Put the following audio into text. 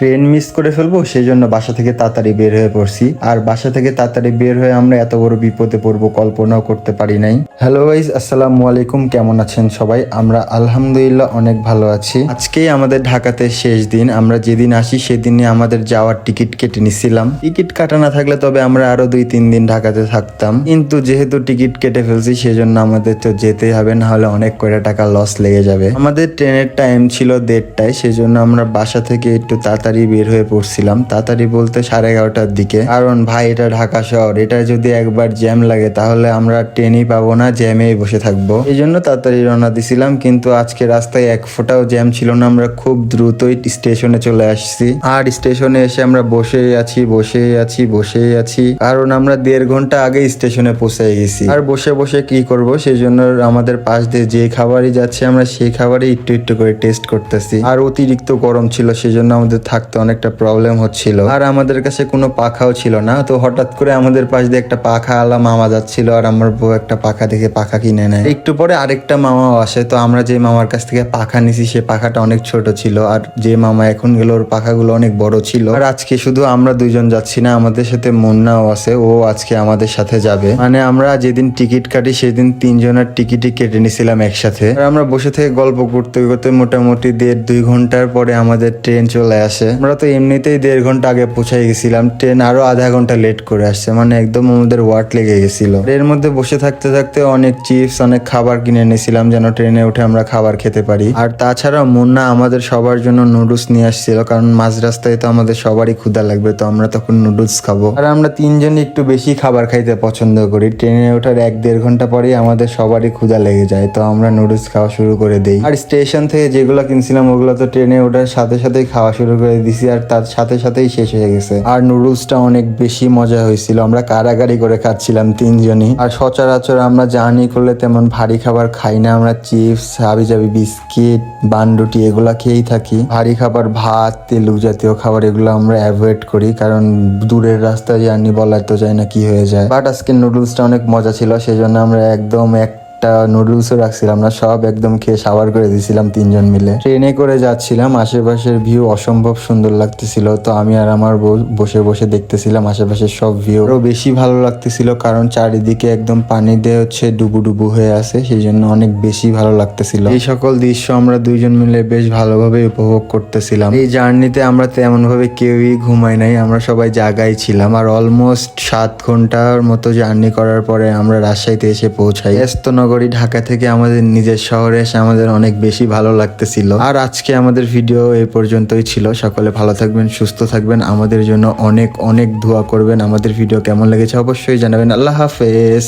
Train miss করে ফেলব সেই জন্য বাসা থেকে তাড়াতাড়ি বের হয়ে পড়ছি। আর বাসা থেকে তাড়াতাড়ি বের হয়ে আমরা এত বড় বিপদে পড়ব, কল্পনাও করতে পারি নাই। হ্যালো গাইজ আসসালামু আলাইকুম, কেমন আছেন সবাই? আমরা আলহামদুলিল্লাহ অনেক ভালো আছি। আজকেই আমাদের ঢাকাতে শেষ দিন। আমরা যেদিন আসি, সেদিনই আমাদের যাওয়ার টিকিট কেটে নিছিলাম। টিকিট কাটা না থাকলে তবে আমরা আরও দুই, তিন দিন ঢাকাতে থাকতাম। কিন্তু যেহেতু টিকিট কেটে ফেলছি, সেজন্য আমাদের তো যেতেই হবে, না হলে অনেক কয়টা টাকা লস লেগে যাবে। আমাদের ট্রেনের টাইম ছিল দেড়টায়, সেজন্য আমরা বাসা থেকে একটু তাড়াতাড়ি বের হয়ে পড়ছিলাম। তাড়াতাড়ি বলতে সাড়ে এগারোটার দিকে। কারণ ভাই, এটা ঢাকা শহর। এটা যদি একবার জ্যাম লাগে, তাহলে আমরা ট্রেনই পাবো না, জ্যামেই বসে থাকব। এই জন্য তাড়াতাড়ি রওনা দিছিলাম, কিন্তু আজকে রাস্তায় এক ফোঁটাও জ্যাম ছিল না। আমরা খুব দ্রুতই স্টেশনে চলে আসছি। আর স্টেশনে এসে আমরা বসেই আছি বসেই আছি বসেই আছি। কারণ আমরা দেড় ঘণ্টা আগে স্টেশনে পৌঁছে গেছি। আর বসে বসে কি করব? সেই জন্য আমাদের পাশ দিয়ে যে খাবারই যাচ্ছে, আমরা সেই খাবারই একটু একটু করে টেস্ট করতেছি। আর অতিরিক্ত গরম ছিল সেই জন্য আমাদের থাকতে অনেকটা প্রবলেম হচ্ছিল। আর আমাদের কাছে কোনো পাখাও ছিল না। তো হঠাৎ করে আমাদের পাশ দিয়ে একটা পাখা আলা মামা যাচ্ছিল আর আমার বউ একটা পাখা দেখে পাখা কিনে নেয়। একটু পরে আরেকটা মামাও আসে। তো আমরা যে মামার কাছ থেকে পাখা নিছি, সে পাখাটা অনেক ছোট ছিল। আর যে মামা এখন গেল, ওর পাখাগুলো অনেক বড় ছিল। আর আজকে শুধু আমরা দুইজন যাচ্ছি না, আমাদের সাথে মুন্নাও আছে। ও আজকে আমাদের সাথে যাবে। মানে আমরা যেদিন টিকিট কাটি, সেদিন তিনজনের টিকিটই কেটে নিছিলাম একসাথে। আর আমরা বসে থেকে গল্প করতে করতে মোটামুটি দেড় দুই ঘণ্টার পরে আমাদের ট্রেন চলে আসে। আমরা তো এমনিতেই দেড় ঘণ্টা আগে পৌঁছাই গেছিলাম। ট্রেন আরও আধা ঘণ্টা লেট করে আসছে। মানে একদম আমাদের ওয়াট লেগে গেছিল। এর মধ্যে বসে থাকতে থাকতে অনেক চিপস অনেক খাবার কিনে নিয়েছিলাম যেন ট্রেনে উঠে আমরা খাবার খেতে পারি। আর তাছাড়া মুন্না আমাদের সবার জন্য নুডলস নিয়ে আসছিল। কারণ মাঝ রাস্তায় তো আমাদের সবারই ক্ষুধা লাগবে, তো আমরা তখন নুডলস খাব। আর আমরা তিনজনই একটু বেশি খাবার খাইতে পছন্দ করি। ট্রেনে ওঠার এক দেড় ঘণ্টা পরেই আমাদের সবারই ক্ষুধা লেগে যায়, তো আমরা নুডলস খাওয়া শুরু করে দিই। আর স্টেশন থেকে যেগুলো কিনছিলাম, ওগুলো তো ট্রেনে ওঠার সাথে সাথেই খাওয়া শুরু করে দিছি আর তার সাথে সাথেই শেষ হয়ে গেছে। আর নুডলসটা অনেক বেশি মজা হয়েছিল। আমরা কারাগারি করে খাচ্ছিলাম তিনজনই। আর সচরাচর আমরা জার্নি করলে তেমন ভারী খাবার খাই না। আমরা চিপস হাবি জাবি বিস্কিট, বানরুটি এগুলা খেয়েই থাকি। ভারী খাবার ভাত তেলু জাতীয় খাবার এগুলো আমরা অ্যাভয়েড করি, কারণ দূরের রাস্তায় জার্নি বলা তো যায় না কি হয়ে যায়। বাট আজকে নুডলসটা অনেক মজা ছিল, সেজন্য আমরা একদম এক একটা নুডলসও রাখছিলাম না, সব একদম খেয়ে সাবার করে দিয়েছিলাম তিনজন মিলে। ট্রেনে করে যাচ্ছিলাম, আশেপাশের ভিউ অসম্ভব সুন্দর লাগতেছিল। তো আমি আর আমার বসে বসে দেখতেছিলাম আশেপাশের সব ভিউ আরও বেশি ভালো লাগতেছিল কারণ চারিদিকে একদম পানি দিয়ে হচ্ছে ডুবু ডুবু হয়ে আছে, সেই জন্য অনেক বেশি ভালো লাগতেছিল। এই সকল দৃশ্য আমরা দুইজন মিলে বেশ ভালোভাবে উপভোগ করতেছিলাম। এই জার্নিতে আমরা তেমন ভাবে কেউই ঘুমাই নাই, আমরা সবাই জায়গায় ছিলাম। আর অলমোস্ট সাত ঘণ্টার মতো জার্নি করার পরে আমরা রাজশাহীতে এসে পৌঁছাই। ব্যস্ত নগরী ঢাকা থেকে আমাদের নিজের শহরে এসে আমাদের অনেক বেশি ভালো লাগতেছিল। আর আজকে আমাদের ভিডিও এ পর্যন্তই ছিল। সকলে ভালো থাকবেন, সুস্থ থাকবেন। আমাদের জন্য অনেক অনেক ধোয়া করবেন। আমাদের ভিডিও কেমন লেগেছে অবশ্যই জানাবেন। আল্লাহ হাফেজ।